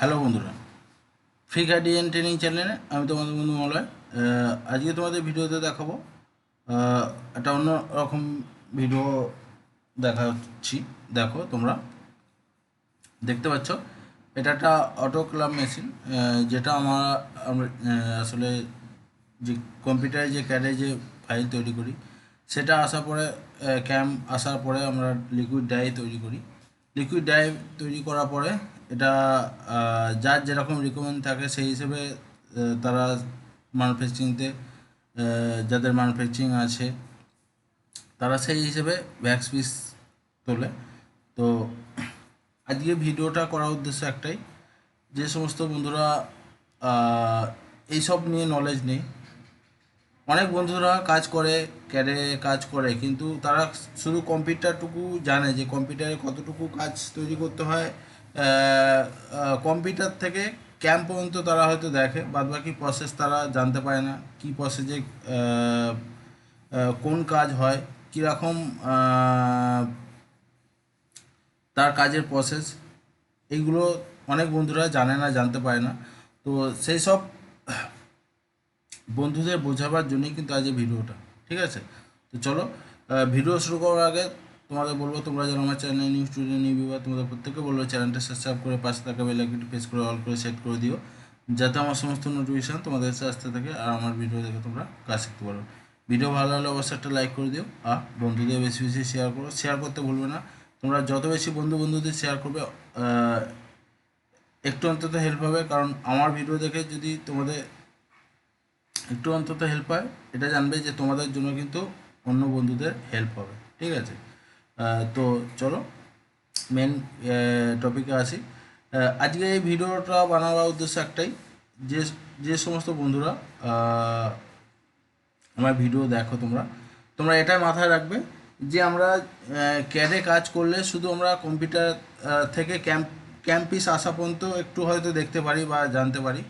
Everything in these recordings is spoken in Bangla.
হ্যালো বন্ধুরা। ফ্রি গার্ডিয়ান ট্রেনিং চ্যানেলে আমি তোমাদের বন্ধু মলয়। আজকে তোমাদের ভিডিওতে দেখাবো একটা অন্য রকম ভিডিও দেখাচ্ছি। দেখো তোমরা। দেখতে পাচ্ছ, এটা একটা অটো ক্লাব মেশিন যেটা আমরা আমরা আসলে যে কম্পিউটারে যে ক্যাডে যে ফাইল তৈরি করি, সেটা আসার পরে ক্যাম আসার পরে আমরা লিকুইড ডাই তৈরি করি। লিকুইড ডাই তৈরি করার পরে এটা যার যেরকম রিকমেন্ড থাকে সেই হিসেবে তারা ম্যানুফ্যাকচারিংতে যাদের ম্যানুফ্যাকচারিং আছে, তারা সেই হিসেবে ভ্যাক্স পিস তোলে। তো আজকে ভিডিওটা করার উদ্দেশ্য একটাই, যে সমস্ত বন্ধুরা এইসব নিয়ে নলেজ নেই, অনেক বন্ধুরা কাজ করে ক্যারে কাজ করে, কিন্তু তারা শুধু কম্পিউটারটুকু জানে যে কম্পিউটারে কতটুকু কাজ তৈরি করতে হয় কম্পিউটার থেকে ক্যাম্প পর্যন্ত তারা হয়তো দেখে, বাদবাকি প্রসেস তারা জানতে পারে না, কী প্রসেসে কোন কাজ হয়, কীরকম তার কাজের প্রসেস এইগুলো অনেক বন্ধুরা জানে না, জানতে পারে না। তো সেই সব বন্ধুদের বোঝাবার জন্যই কিন্তু আজ ভিডিওটা, ঠিক আছে? তো চলো ভিডিও শুরু করার আগে তোমাদের বলব, তোমরা যারা আমার channel new studio new viewer তোমাদের প্রত্যেকে বলব চ্যানেলটা সাবস্ক্রাইব করে, পাশে থাকা বেল আইকনটি প্রেস করে অল করে সেট করে দিও। যাতে আমার সমস্ত নোটিফিকেশান তোমাদের কাছে আসতে থাকে আর আমার ভিডিও দেখে তোমরা কাজ শিখতে পারো। ভিডিও ভালো হলে অবশ্যই একটা লাইক করে দিও আর বন্ধুদের বেশি বেশি শেয়ার করো। শেয়ার করতে ভুলবে না। তোমরা যত বেশি বন্ধু বন্ধুদের শেয়ার করবে একটু অন্তত হেল্প হবে। কারণ আমার ভিডিও দেখে যদি তোমাদের একটু অন্তত হেল্প হয়, এটা জানবে যে তোমাদের জন্য কিন্তু অন্য বন্ধুদের হেল্প হবে। ঠিক আছে? তো চলো মেন টপিকে আসি। আজকে এই ভিডিওটা বানাবার উদ্দেশ্য একটাই, যে যে সমস্ত বন্ধুরা আমার ভিডিও দেখো তোমরা তোমরা এটা মাথায় রাখবে যে আমরা ক্যাডে কাজ করলে শুধু আমরা কম্পিউটার থেকে ক্যাম্প ক্যাম্পিস আসা পর্যন্ত একটু হয়তো দেখতে পারি বা জানতে পারি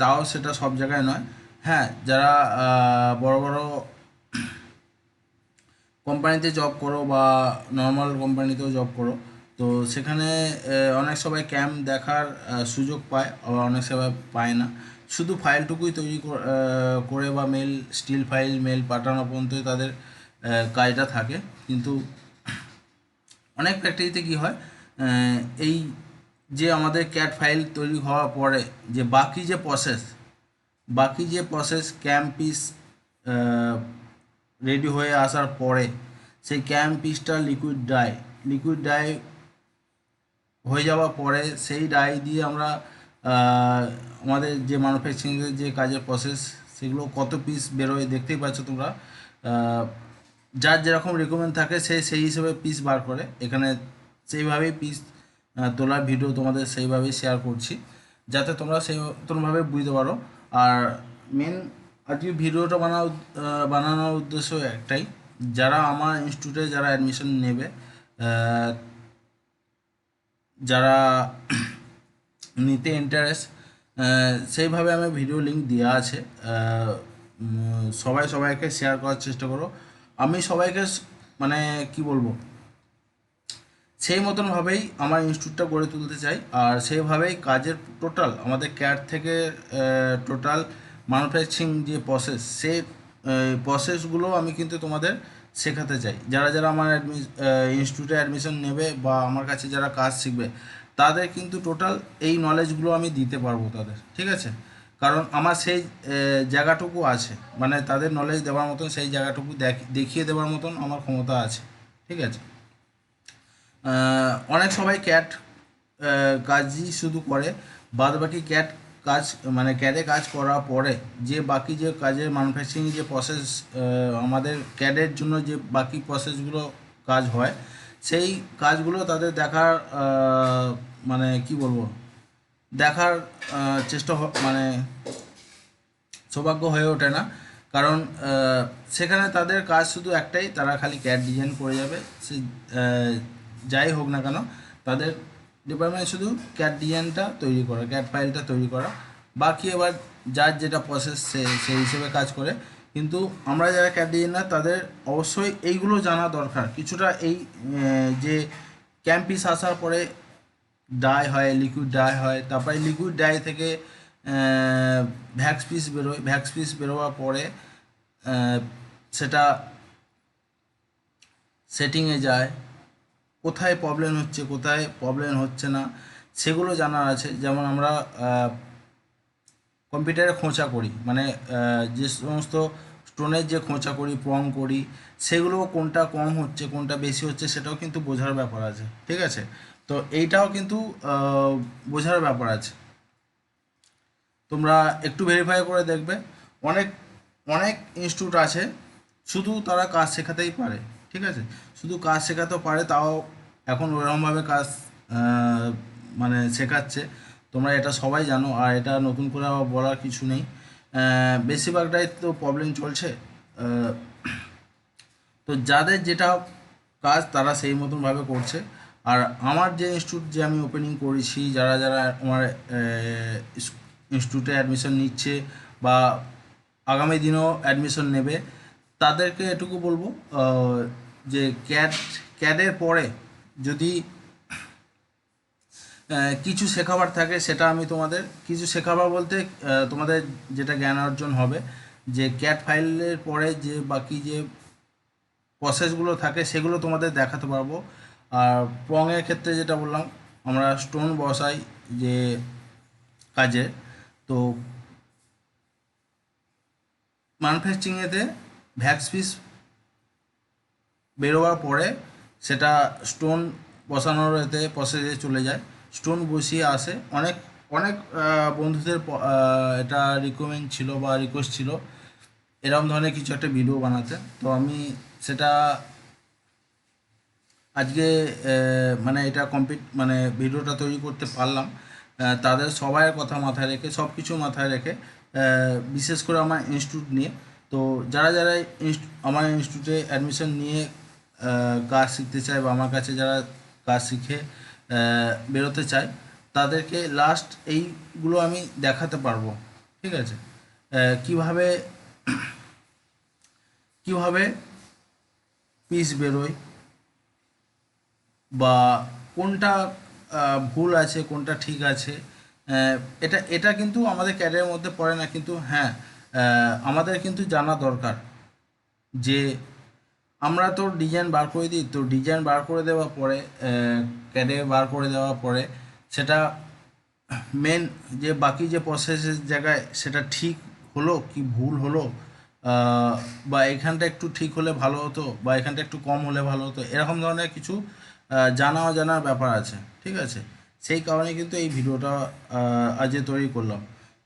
তাও সেটা সব জায়গায় নয়। হ্যাঁ যারা বড় বড় কোম্পানিতে জব করো বা নর্মাল কোম্পানিতেও জব করো। তো সেখানে অনেক সবাই ক্যাম্প দেখার সুযোগ পায়, আবার অনেক সবাই পায় না। শুধু ফাইলটুকুই তৈরি কর- বা মেল স্টিল ফাইল মেল পাঠানো পর্যন্তই তাদের কাজটা থাকে। কিন্তু অনেক ফ্যাক্টরিতে কি হয় এই যে আমাদের ক্যাট ফাইল তৈরি হওয়ার পরে যে বাকি যে প্রসেস বাকি যে প্রসেস ক্যাম্প পিস রেডি হয়ে আসার পরে সেই ক্যাম্প পিসটা লিকুইড ডাই লিকুইড ডাই হয়ে যাওয়ার পরে সেই ডাই দিয়ে আমরা আমাদের যে ম্যানুফ্যাকচারিংয়ের যে কাজের প্রসেস সেগুলো কত পিস বেরোয় দেখতেই পাচ্ছ তোমরা। যার যেরকম রিকমেন্ড থাকে সে সেই হিসেবে পিস বার করে। এখানে সেইভাবেই পিস তোলার ভিডিও তোমাদের সেইভাবেই শেয়ার করছি। যাতে তোমরা সেই মতনভাবে বুঝতে পারো। আর মেন আজকে ভিডিওটা বানাও বানানোর উদ্দেশ্য একটাই। যারা আমার ইনস্টিটিউটে যারা অ্যাডমিশন নেবে যারা নিতে ইন্টারেস্ট সেইভাবে আমি ভিডিও লিঙ্ক দেওয়া আছে। সবাই সবাইকে শেয়ার করার চেষ্টা করো। আমি সবাইকে মানে কি বলব? সেই মতনভাবেই আমার ইনস্টিটিউটটা গড়ে তুলতে চাই। আর সেইভাবেই কাজের টোটাল আমাদের ক্যাট থেকে টোটাল ম্যানুফ্যাকচারিং যে প্রসেস সেই প্রসেসগুলো আমি কিন্তু তোমাদের শেখাতে চাই। যারা যারা আমার ইনস্টিটিউটে অ্যাডমিশন নেবে বা আমার কাছে যারা কাজ শিখবে, তাদের কিন্তু টোটাল এই নলেজগুলো আমি দিতে পারব তাদের, ঠিক আছে? কারণ আমার সেই জায়গাটুকু আছে মানে তাদের নলেজ দেওয়ার মতন, সেই জায়গাটুকু দেখ- দেখিয়ে দেওয়ার মতন আমার ক্ষমতা আছে, ঠিক আছে? অনেক সবাই ক্যাট কাজই শুধু করে বাদ বাকি ক্যাট কাজ মানে ক্যাডে কাজ করার পরে যে বাকি যে কাজের ম্যানুফ্যাকচারিং যে প্রসেস আমাদের ক্যাডের জন্য যে বাকি প্রসেসগুলো কাজ হয়, সেই কাজগুলো তাদের দেখার মানে কি বলব, দেখার চেষ্টা মানে সৌভাগ্য হয়ে ওঠে না। কারণ সেখানে তাদের কাজ শুধু একটাই, তারা খালি ক্যাট ডিজাইন করে যাবে, সে যাই হোক না কেন, তাদের ডিপার্টমেন্ট শুধু ক্যাট ডিজাইনটা তৈরি করা ক্যাট ফাইলটা তৈরি করা। বাকি এবার যার যেটা প্রসেস সে সেই হিসেবে কাজ করে। কিন্তু আমরা যারা ক্যাট ডিজাইনার তাদের অবশ্যই এইগুলো জানা দরকার। কিছুটা এই যে ক্যাম্পিস আসার পরে ডাই হয় লিকুইড ডাই হয়, তারপরে লিকুইড ডাই থেকে ভ্যাক্স পিস বেরোয় ভ্যাক্স পিস বেরোবার পরে সেটা সেটিংয়ে যায়। কোথায় প্রবলেম হচ্ছে, কোথায় প্রবলেম হচ্ছে না, সেগুলো জানার আছে। যেমন আমরা কম্পিউটারে খোঁচা করি মানে যে সমস্ত স্টোনের যে খোঁচা করি প্রং করি, সেগুলো কোনটা কম হচ্ছে, কোনটা বেশি হচ্ছে, সেটাও কিন্তু বোঝার ব্যাপার আছে, ঠিক আছে? তো এইটাও কিন্তু বোঝার ব্যাপার আছে। তোমরা একটু ভেরিফাই করে দেখবে। অনেক অনেক ইনস্টিটিউট আছে, শুধু তারা কাজ শেখাতেই পারে। ঠিক আছে? শুধু কাজ শেখাতেও পারে, তাও এখন ওরকমভাবে কাজ মানে শেখাচ্ছে। তোমরা এটা সবাই জানো, আর এটা নতুন করে বলার কিছু নেই। বেশিরভাগটাই তো প্রবলেম চলছে। তো যাদের যেটা কাজ, তারা সেই মতনভাবে করছে। আর আমার যে ইনস্টিটিউট যে আমি ওপেনিং করেছি, যারা যারা আমার ইনস্টিটিউটে অ্যাডমিশন নিচ্ছে বা আগামী দিনেও অ্যাডমিশন নেবে তাদেরকে এটুকু বলব যে ক্যাড ক্যাডের পরে যদি কিছু শেখাবার থাকে সেটা আমি তোমাদের, কিছু শেখাবার বলতে তোমাদের যেটা জ্ঞান অর্জন হবে, যে ক্যাট ফাইলের পরে যে বাকি যে প্রসেসগুলো থাকে সেগুলো তোমাদের দেখাতে পারব। আর প্রংয়ের ক্ষেত্রে যেটা বললাম, আমরা স্টোন বসাই যে কাজে, তো ম্যানুফ্যাকচারিংয়েতে ভ্যাক্স পিস বেরোবার পরে সেটা স্টোন বসানোর এতে প্রসেসে চলে যায়। স্টোন বসিয়ে আসে। অনেক অনেক বন্ধুদের এটা রিকমেন্ড ছিল বা রিকোয়েস্ট ছিল। এরকম ধরনের কিছু একটা ভিডিও বানাতে। তো আমি সেটা আজকে মানে এটা কমপ্লিট মানে ভিডিওটা তৈরি করতে পারলাম। তাদের সবাইয়ের কথা মাথায় রেখে সব কিছু মাথায় রেখে বিশেষ করে আমার ইনস্টিটিউট নিয়ে। তো যারা যারা আমার ইনস্টিটিউটে অ্যাডমিশন নিয়ে কাজ শিখতে চায় বা আমার কাছে যারা কাজ শিখে বেরোতে চায়, তাদেরকে লাস্ট এইগুলো আমি দেখাতে পারব। ঠিক আছে? কীভাবে কীভাবে পিস বেরোয় বা কোনটা ভুল আছে, কোনটা ঠিক আছে এটা এটা কিন্তু আমাদের ক্যারিয়ারের মধ্যে পড়ে না, কিন্তু হ্যাঁ আমাদের কিন্তু জানা দরকার যে আমরা তো ডিজাইন বার করে দিই তো ডিজাইন বার করে দেওয়ার পরে ক্যাডে বার করে দেওয়ার পরে সেটা মেন যে বাকি যে প্রসেসের জায়গায় সেটা ঠিক হলো কি ভুল হলো বা এখানটা একটু ঠিক হলে ভালো হতো বা এখানটা একটু কম হলে ভালো হতো, এরকম ধরনের কিছু জানা অজানার ব্যাপার আছে, ঠিক আছে? সেই কারণে কিন্তু এই ভিডিওটা আজকে তৈরি করলাম।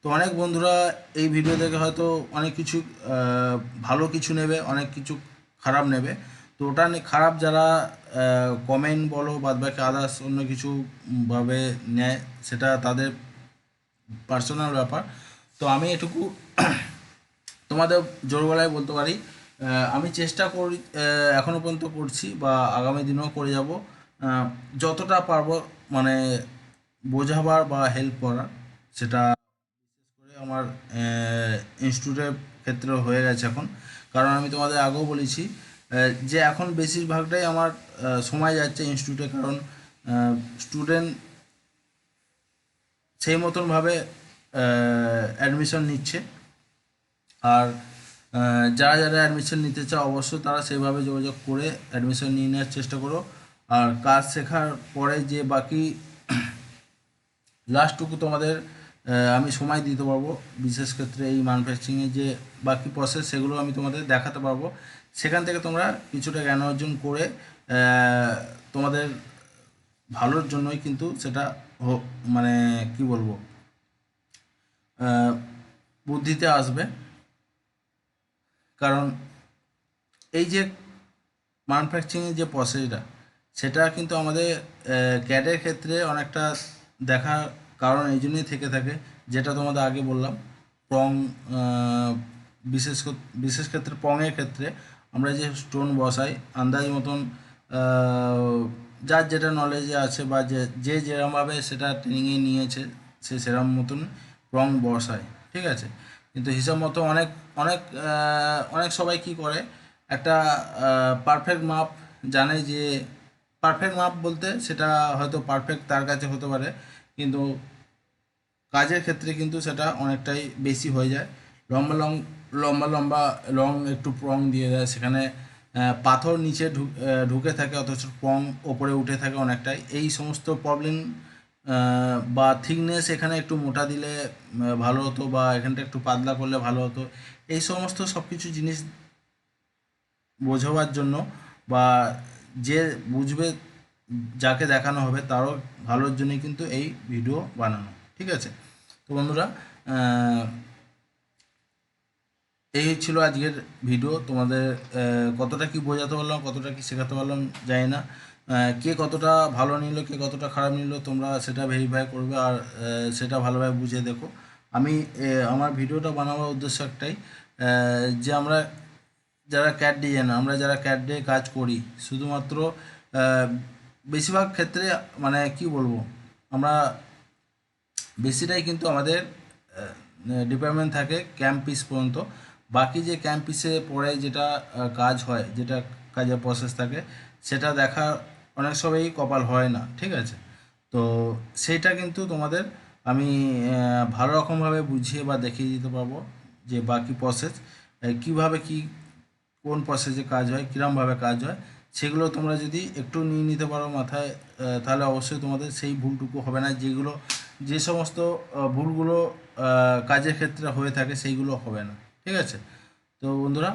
তো অনেক বন্ধুরা এই ভিডিও দেখে হয়তো অনেক কিছু ভালো কিছু নেবে অনেক কিছু খারাপ নেবে। তো ওটা খারাপ যারা কমেন্ট বলো বাদ বাকি আদার্স অন্য কিছু উম, ভাবে নেয় সেটা তাদের পার্সোনাল ব্যাপার। তো আমি এটুকু তোমাদের জোর গলায় বলতে পারি আমি চেষ্টা করি এখনও পর্যন্ত করছি বা আগামী দিনেও করে যাব। যতটা পারব মানে বোঝাবার বা হেল্প করার সেটা আমার ইনস্টিটিউটের ক্ষেত্রে হয়ে গেছে এখন। কারণ আমি তোমাদের আগেও বলেছি যে এখন বেশিরভাগটাই আমার সময় যাচ্ছে ইনস্টিটিউটে কারণ স্টুডেন্ট সেই মতনভাবে অ্যাডমিশন নিচ্ছে। আর যারা যারা অ্যাডমিশন নিতে চাও অবশ্যই তারা সেভাবে যোগাযোগ করে অ্যাডমিশন নিয়ে নেওয়ার চেষ্টা করো। আর কাজ শেখার পরে যে বাকি, লাস্টটুকু তোমাদের আমি সময় দিতে পারব। বিশেষ ক্ষেত্রে এই ম্যানুফ্যাকচারিংয়ের যে বাকি প্রসেস সেগুলো আমি তোমাদের দেখাতে পারব। সেখান থেকে তোমরা কিছুটা জ্ঞান অর্জন করে তোমাদের ভালোর জন্যই কিন্তু সেটা মানে কি বলব বুদ্ধিতে আসবে। কারণ এই যে ম্যানুফ্যাকচারিংয়ের যে প্রসেসটা সেটা কিন্তু আমাদের ক্যাডের ক্ষেত্রে অনেকটা দেখার কারণ এই জন্যই থেকে থাকে। যেটা তোমাদের আগে বললাম প্রং বিশেষ বিশেষ ক্ষেত্রে প্রংয়ের ক্ষেত্রে আমরা যে স্টোন বসাই, আন্দাজ মতন যার যেটা নলেজে আছে বা যে যে যেরমভাবে সেটা ট্রেনিংয়ে নিয়েছে, সে সেরকম মতন রং বসায়, ঠিক আছে? কিন্তু হিসাব মতো অনেক অনেক অনেক সবাই কি করে, একটা পারফেক্ট মাপ জানে যে পারফেক্ট মাপ বলতে সেটা হয়তো পারফেক্ট তার কাছে হতে পারে কিন্তু কাজের ক্ষেত্রে কিন্তু সেটা অনেকটাই বেশি হয়ে যায়। লম্বা লং, লম্বা লম্বা লং একটু প্রং দিয়ে দেয়। সেখানে পাথর নিচে ঢুক থাকে, অথচ প্রং ওপরে উঠে থাকে অনেকটাই। এই সমস্ত প্রবলেম বা থিকনেস এখানে একটু মোটা দিলে ভালো হতো, বা এখানটা একটু পাতলা করলে ভালো হতো। এই সমস্ত সব কিছু জিনিস বোঝাবার জন্য বা যে বুঝবে যাকে দেখানো হবে তারও ভালোর জন্যই কিন্তু এই ভিডিও বানানো, ঠিক আছে? তো বন্ধুরা এই ছিল আজকের ভিডিও। তোমাদের কতটা কি বোঝাতে পারলাম, কতটা কি শেখাতে পারলাম জানি না। কে কতটা ভালো নিল, কে কতটা খারাপ নিল, তোমরা সেটা ভেরিফাই করবে আর সেটা ভালোভাবে বুঝে দেখো। আমি আমার ভিডিওটা বানাবার উদ্দেশ্য একটাই যে আমরা যারা ক্যাট ডিজাইনার আমরা যারা ক্যাট দিয়ে কাজ করি, শুধুমাত্র বেশিরভাগ ক্ষেত্রে মানে কি বলব, আমরা বেশিটাই কিন্তু আমাদের ডিপার্টমেন্ট থাকে ক্যাম্প পিস পর্যন্ত। বাকি যে ক্যাম্প পিসে পরে যেটা কাজ হয়, যেটা কাজের প্রসেস থাকে, সেটা দেখা অনেক সময়ই কপাল হয় না, ঠিক আছে? তো সেইটা কিন্তু তোমাদের আমি ভালো রকমভাবে বুঝিয়ে বা দেখিয়ে দিতে পারব যে বাকি প্রসেস কীভাবে কি, কোন প্রসেসে কাজ হয়, কীরমভাবে কাজ হয়। সেগুলো তোমরা যদি একটু নিয়ে নিতে পারো মাথায় তাহলে অবশ্যই তোমাদের সেই ভুলটুকু হবে না। যেগুলো, যে সমস্ত ভুলগুলো কাজের ক্ষেত্রে হয়ে থাকে সেইগুলো হবে না। ঠিক আছে? তো বন্ধুরা,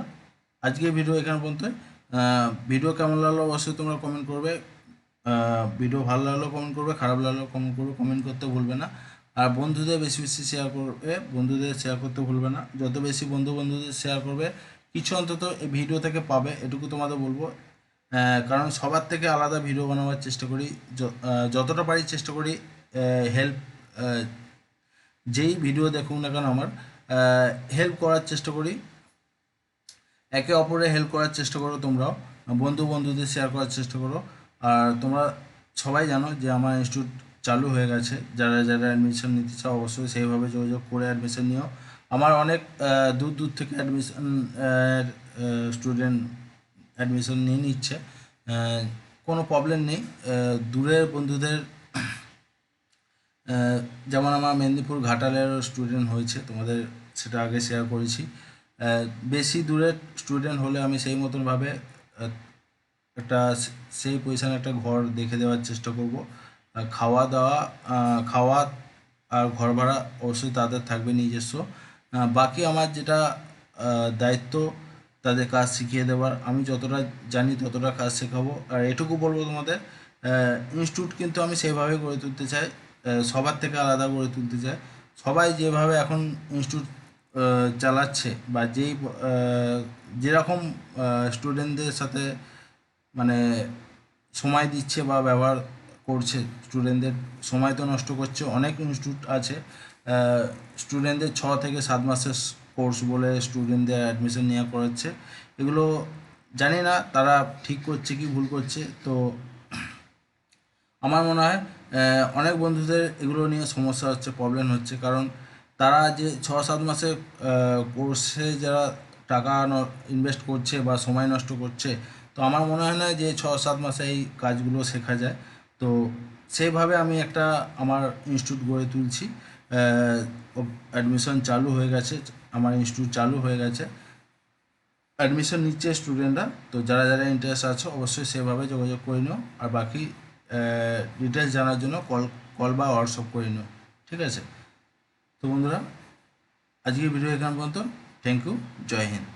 আজকে ভিডিও এখানে পর্যন্ত ভিডিও কেমন লাগল অবশ্যই তোমরা কমেন্ট করবে। ভিডিও ভালো লাগলেও কমেন্ট করবে, খারাপ লাগলেও কমেন্ট করবে কমেন্ট করতে ভুলবে না। আর বন্ধুদের বেশি বেশি শেয়ার করবে, বন্ধুদের শেয়ার করতে ভুলবে না। যত বেশি বন্ধু বন্ধুদের শেয়ার করবে, কিছু অন্তত এই ভিডিও থেকে পাবে, এটুকু তোমাদের বলব। কারণ সবার থেকে আলাদা ভিডিও বানাবার চেষ্টা করি। যতটা পারি চেষ্টা করি হেল্প যেই ভিডিও দেখুন না কেন আমার হেল্প করার চেষ্টা করি। একে অপরে হেল্প করার চেষ্টা করো তোমরাও বন্ধু বন্ধুদের শেয়ার করার চেষ্টা করো। আর তোমরা সবাই জানো যে আমার ইনস্টিটিউট চালু হয়ে গেছে। যারা যারা অ্যাডমিশন নিতে চাও অবশ্যই সেইভাবে যোগাযোগ করে অ্যাডমিশন নিও। আমার অনেক দূর দূর থেকে অ্যাডমিশন স্টুডেন্ট অ্যাডমিশন নিয়ে নিচ্ছে। কোনো প্রবলেম নেই। দূরের বন্ধুদের যেমন আমার মেদিনীপুর ঘাটালের স্টুডেন্ট হয়েছে, তোমাদের সেটা আগে শেয়ার করেছি। বেশি দূরের স্টুডেন্ট হলে আমি সেই মতনভাবে একটা সেই পজিশনে একটা ঘর দেখে দেওয়ার চেষ্টা করব। খাওয়া দাওয়া খাওয়া আর ঘর ভাড়া অবশ্যই তাদের থাকবে নিজস্ব। বাকি আমার যেটা দায়িত্ব তাদের কাজ শিখিয়ে দেওয়ার আমি যতটা জানি ততটা কাজ শেখাবো। আর এটুকু বলব তোমাদের ইনস্টিটিউট কিন্তু আমি সেইভাবে গড়ে তুলতে চাই সবার থেকে আলাদা গড়ে তুলতে চাই। সবাই যেভাবে এখন ইনস্টিটিউট চালাচ্ছে বা যেই যেরকম স্টুডেন্টদের সাথে মানে সময় দিচ্ছে বা ব্যবহার করছে স্টুডেন্টদের সময় তো নষ্ট করছে, অনেক ইনস্টিটিউট আছে স্টুডেন্টদের ছ থেকে সাত মাসের কোর্স বলে স্টুডেন্টদের অ্যাডমিশন নেওয়া করাচ্ছে। এগুলো জানি না, তারা ঠিক করছে কি ভুল করছে। তো আমার মনে হয় অনেক বন্ধুদের এগুলো নিয়ে সমস্যা হচ্ছে প্রবলেম হচ্ছে। কারণ তারা যে ছ সাত মাসে কোর্সে যারা টাকা ইনভেস্ট করছে বা সময় নষ্ট করছে, তো আমার মনে হয় না যে ছ সাত মাসে এই কাজগুলো শেখা যায়। তো সেইভাবে আমি একটা আমার ইনস্টিটিউট গড়ে তুলছি। অ্যাডমিশন চালু হয়ে গেছে। আমার ইনস্টিটিউট চালু হয়ে গেছে। অ্যাডমিশন নিচ্ছে স্টুডেন্টরা তো যারা যারা ইন্টারেস্ট আছে, অবশ্যই সেভাবে যোগাযোগ করে নিও। আর বাকি ডিটেলস জানার জন্য কল কল বা হোয়াটসঅ্যাপ করে নিও। ঠিক আছে? তো বন্ধুরা, আজকের ভিডিও এখান পর্যন্ত। থ্যাংক ইউ জয় হিন্দ।